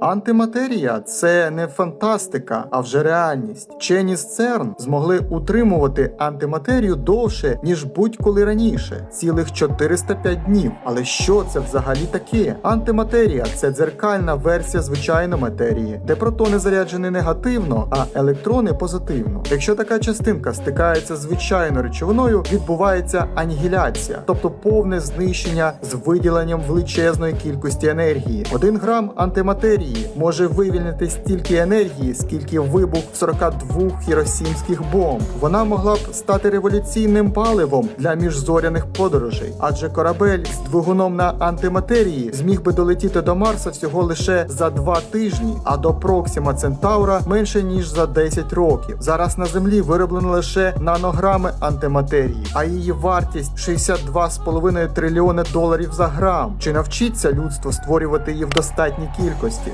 Антиматерія це не фантастика, а вже реальність. Вчені з ЦЕРН змогли утримувати антиматерію довше, ніж будь-коли раніше цілих 405 днів. Але що це взагалі таке? Антиматерія це дзеркальна версія звичайної матерії, де протони заряджені негативно, а електрони позитивно. Якщо така частинка стикається з звичайною речовиною, відбувається анігіляція, тобто повне знищення з виділенням величезної кількості енергії. Один грам антиматерії може вивільнити стільки енергії, скільки вибух 42 хіросімських бомб. Вона могла б стати революційним паливом для міжзоряних подорожей, адже корабель з двигуном на антиматерії зміг би долетіти до Марса всього лише за два тижні, а до Проксима Центаура менше ніж за 10 років. Зараз на землі вироблено лише нанограми антиматерії, а її вартість 62,5 трильйони доларів за грам. Чи навчиться людство створювати її в достатній кількості?